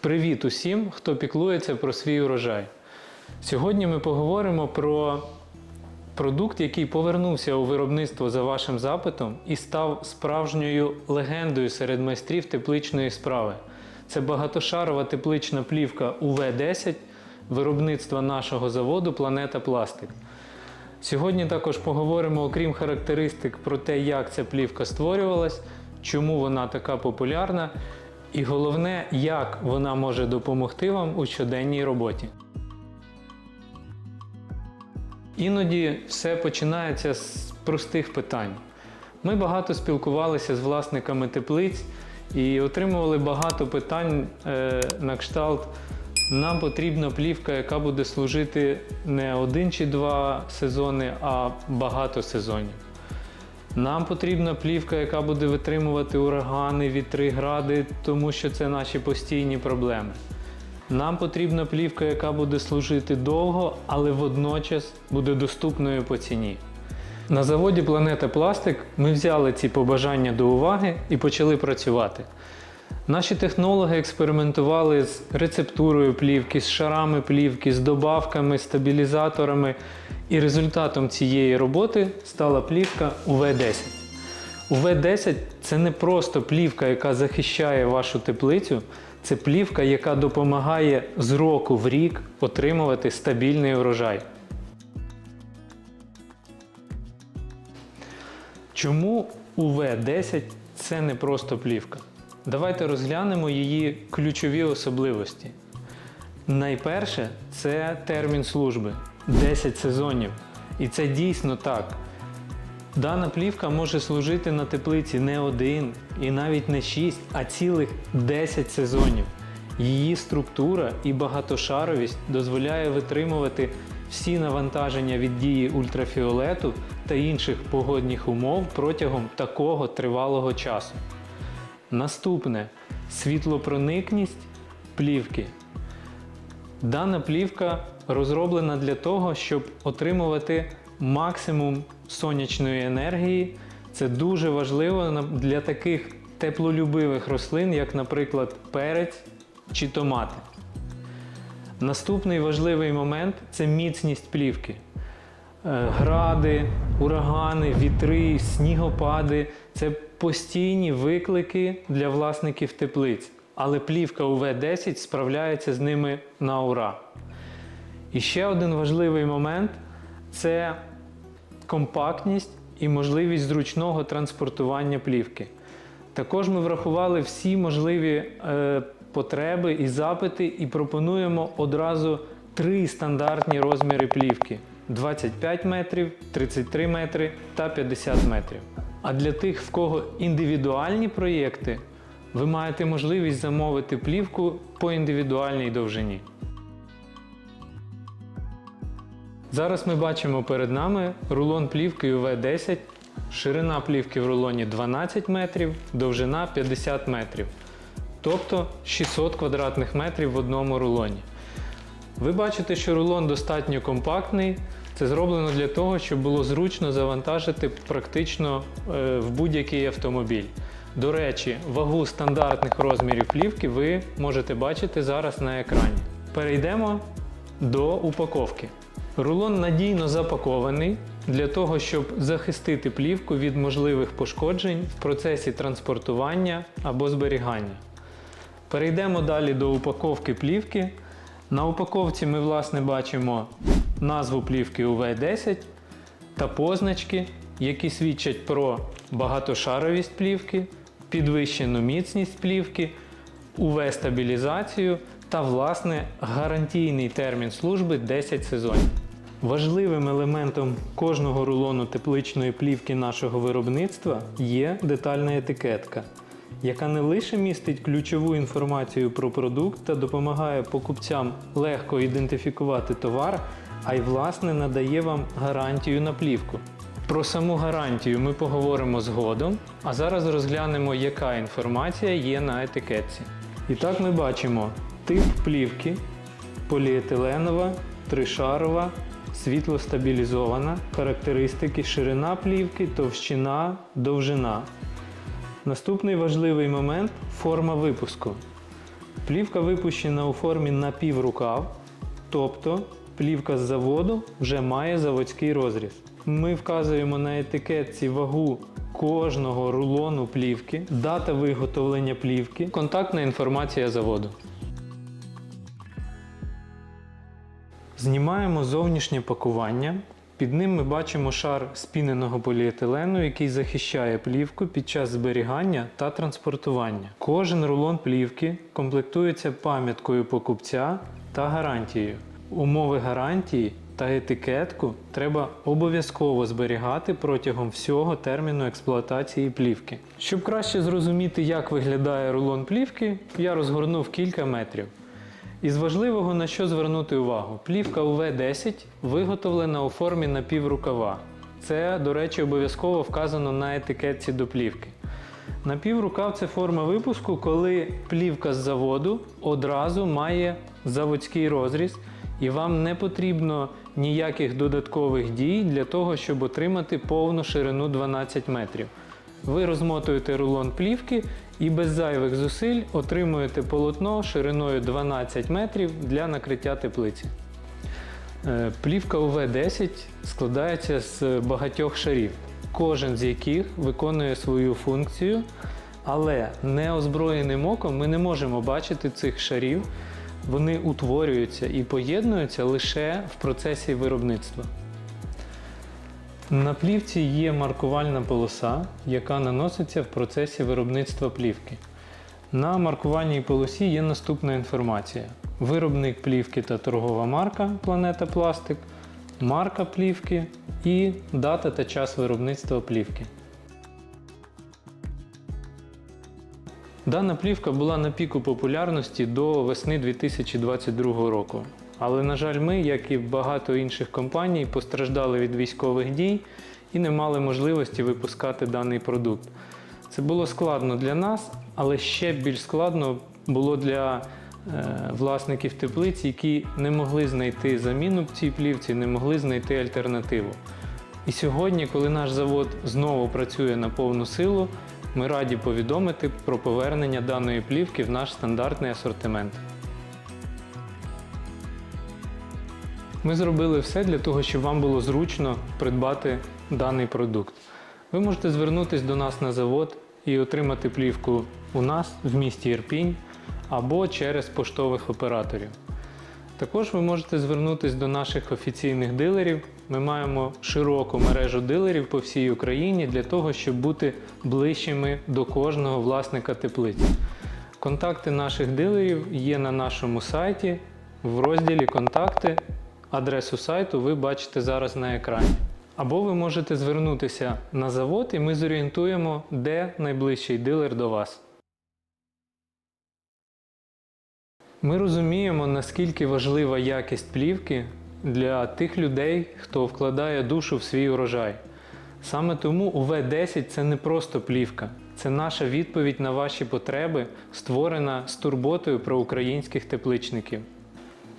Привіт усім, хто піклується про свій урожай. Сьогодні ми поговоримо про продукт, який повернувся у виробництво за вашим запитом і став справжньою легендою серед майстрів тепличної справи. Це багатошарова теплична плівка УВ-10 виробництва нашого заводу Планета Пластик. Сьогодні також поговоримо, окрім характеристик, про те, як ця плівка створювалась, чому вона така популярна, і головне, як вона може допомогти вам у щоденній роботі. Іноді все починається з простих питань. Ми багато спілкувалися з власниками теплиць і отримували багато питань е, на кшталт. Нам потрібна плівка, яка буде служити не один чи два сезони, а багато сезонів. Нам потрібна плівка, яка буде витримувати урагани, вітри, гради, тому що це наші постійні проблеми. Нам потрібна плівка, яка буде служити довго, але водночас буде доступною по ціні. На заводі Планета Пластик ми взяли ці побажання до уваги і почали працювати. Наші технологи експериментували з рецептурою плівки, з шарами плівки, з добавками, стабілізаторами. І результатом цієї роботи стала плівка УВ-10. УВ-10 це не просто плівка, яка захищає вашу теплицю, це плівка, яка допомагає з року в рік отримувати стабільний урожай. Чому УВ-10 це не просто плівка? Давайте розглянемо її ключові особливості. Найперше це термін служби 10 сезонів. І це дійсно так. Дана плівка може служити на теплиці не один і навіть не 6, а цілих 10 сезонів. Її структура і багатошаровість дозволяє витримувати всі навантаження від дії ультрафіолету та інших погодних умов протягом такого тривалого часу. Наступне світлопроникність плівки. Дана плівка розроблена для того, щоб отримувати максимум сонячної енергії. Це дуже важливо для таких теплолюбивих рослин, як, наприклад, перець чи томати. Наступний важливий момент це міцність плівки. Е, Гради, урагани, вітри, снігопади це постійні виклики для власників теплиць. Але плівка УВ-10 справляється з ними на ура. І ще один важливий момент це компактність і можливість зручного транспортування плівки. Також ми врахували всі можливі е, потреби і запити і пропонуємо одразу три стандартні розміри плівки: 25 метрів, 33 метри та 50 метрів. А для тих, в кого індивідуальні проєкти, ви маєте можливість замовити плівку по індивідуальній довжині. Зараз ми бачимо перед нами рулон плівки UV10, ширина плівки в рулоні 12 метрів, довжина 50 метрів, тобто 600 квадратних метрів в одному рулоні. Ви бачите, що рулон достатньо компактний. Це зроблено для того, щоб було зручно завантажити практично е, в будь-який автомобіль. До речі, вагу стандартних розмірів плівки ви можете бачити зараз на екрані. Перейдемо до упаковки. Рулон надійно запакований для того, щоб захистити плівку від можливих пошкоджень в процесі транспортування або зберігання. Перейдемо далі до упаковки плівки. На упаковці ми власне бачимо назву плівки UV10 та позначки, які свідчать про багатошаровість плівки, підвищену міцність плівки, UV-стабілізацію та, власне, гарантійний термін служби 10 сезонів. Важливим елементом кожного рулону тепличної плівки нашого виробництва є детальна етикетка, яка не лише містить ключову інформацію про продукт та допомагає покупцям легко ідентифікувати товар, а й власне надає вам гарантію на плівку. Про саму гарантію ми поговоримо згодом, а зараз розглянемо, яка інформація є на етикетці. І так ми бачимо тип плівки, поліетиленова, тришарова, світлостабілізована, характеристики ширина плівки, товщина, довжина. Наступний важливий момент форма випуску. Плівка випущена у формі напіврукав, тобто плівка з заводу вже має заводський розріз. Ми вказуємо на етикетці вагу кожного рулону плівки, дата виготовлення плівки, контактна інформація заводу. Знімаємо зовнішнє пакування. Під ним ми бачимо шар спіненого поліетилену, який захищає плівку під час зберігання та транспортування. Кожен рулон плівки комплектується пам'яткою покупця та гарантією. Умови гарантії та етикетку треба обов'язково зберігати протягом всього терміну експлуатації плівки. Щоб краще зрозуміти, як виглядає рулон плівки, я розгорнув кілька метрів. Із важливого на що звернути увагу: плівка УВ-10 виготовлена у формі напіврукава. Це, до речі, обов'язково вказано на етикетці до плівки. Напіврукав це форма випуску, коли плівка з заводу одразу має заводський розріз, і вам не потрібно ніяких додаткових дій для того, щоб отримати повну ширину 12 метрів. Ви розмотуєте рулон плівки і без зайвих зусиль отримуєте полотно шириною 12 метрів для накриття теплиці. Е, Плівка УВ-10 складається з багатьох шарів, кожен з яких виконує свою функцію, але неозброєним оком ми не можемо бачити цих шарів. Вони утворюються і поєднуються лише в процесі виробництва. На плівці є маркувальна полоса, яка наноситься в процесі виробництва плівки. На маркувальній полосі є наступна інформація: виробник плівки та торгова марка Планета Пластик, марка плівки і дата та час виробництва плівки. Дана плівка була на піку популярності до весни 2022 року. Але, на жаль, ми, як і багато інших компаній, постраждали від військових дій і не мали можливості випускати даний продукт. Це було складно для нас, але ще більш складно було для е, власників теплиць, які не могли знайти заміну в цій плівці, не могли знайти альтернативу. І сьогодні, коли наш завод знову працює на повну силу, ми раді повідомити про повернення даної плівки в наш стандартний асортимент. Ми зробили все для того, щоб вам було зручно придбати даний продукт. Ви можете звернутися до нас на завод і отримати плівку у нас в місті Ірпінь або через поштових операторів. Також ви можете звернутися до наших офіційних дилерів. Ми маємо широку мережу дилерів по всій Україні для того, щоб бути ближчими до кожного власника теплиць. Контакти наших дилерів є на нашому сайті в розділі Контакти. Адресу сайту ви бачите зараз на екрані. Або ви можете звернутися на завод, і ми зорієнтуємо, де найближчий дилер до вас. Ми розуміємо, наскільки важлива якість плівки для тих людей, хто вкладає душу в свій урожай. Саме тому УВ-10 це не просто плівка, це наша відповідь на ваші потреби, створена з турботою про українських тепличників.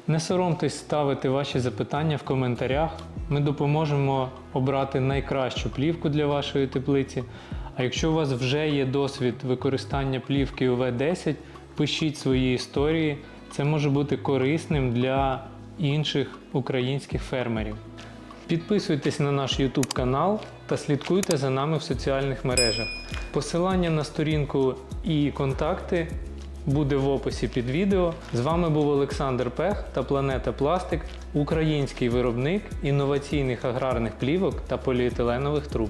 Не соромтесь ставити ваші запитання в коментарях. Ми допоможемо обрати найкращу плівку для вашої теплиці. А якщо у вас вже є досвід використання плівки UV10, пишіть свої історії. Це може бути корисним для інших українських фермерів. Підписуйтесь на наш YouTube канал та слідкуйте за нами в соціальних мережах. Посилання на сторінку і контакти буде в описі під відео. З вами був Олександр Пех та Планета Пластик, український виробник інноваційних аграрних плівок та поліетиленових труб.